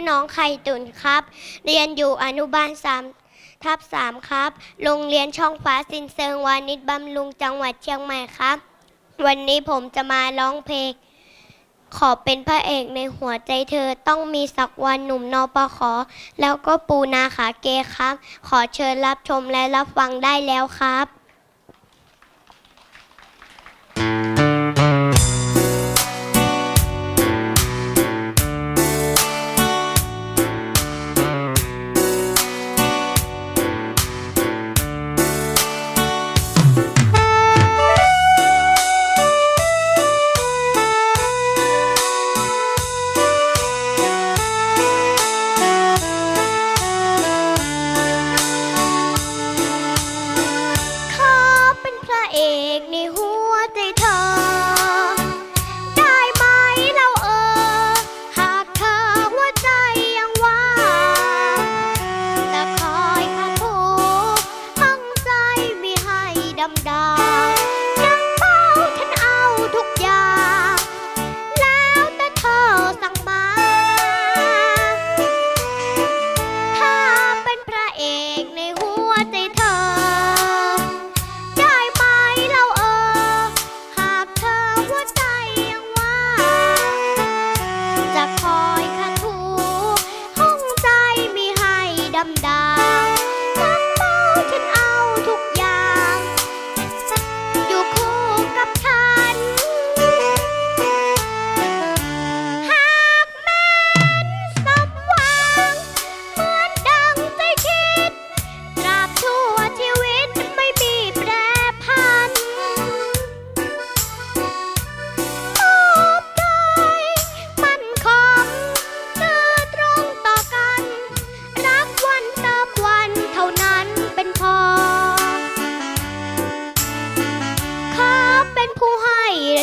อน้องไข่ตุนครับ เรียนอยู่อนุบาลสามทับสามครับ โรงเรียนช่องฟ้าสินเซิงวานิชบำรุงจังหวัดเชียงใหม่ครับ วันนี้ผมจะมาร้องเพลง ขอเป็นพระเอกในหัวใจเธอต้องมีสักวันหนุ่มนอปขอ แล้วก็ปูนาขาเกครับ ขอเชิญรับชมและรับฟังได้แล้วครับ กในหัวใจเธอ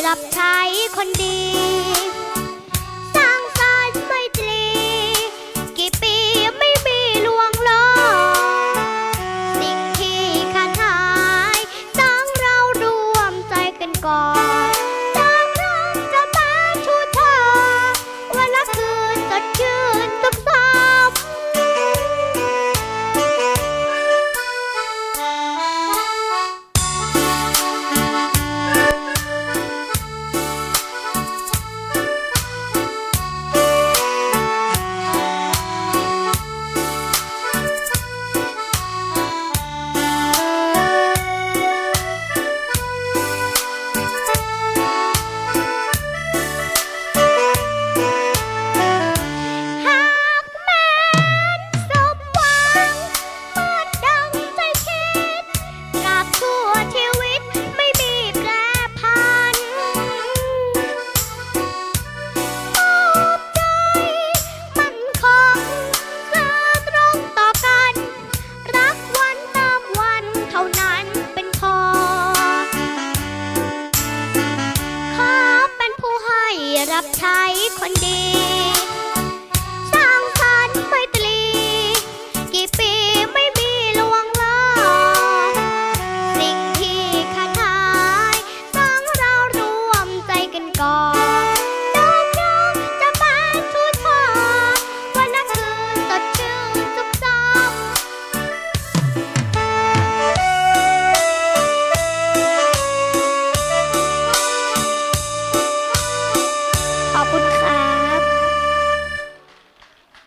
รับใช้คนดี รับใช้คนดี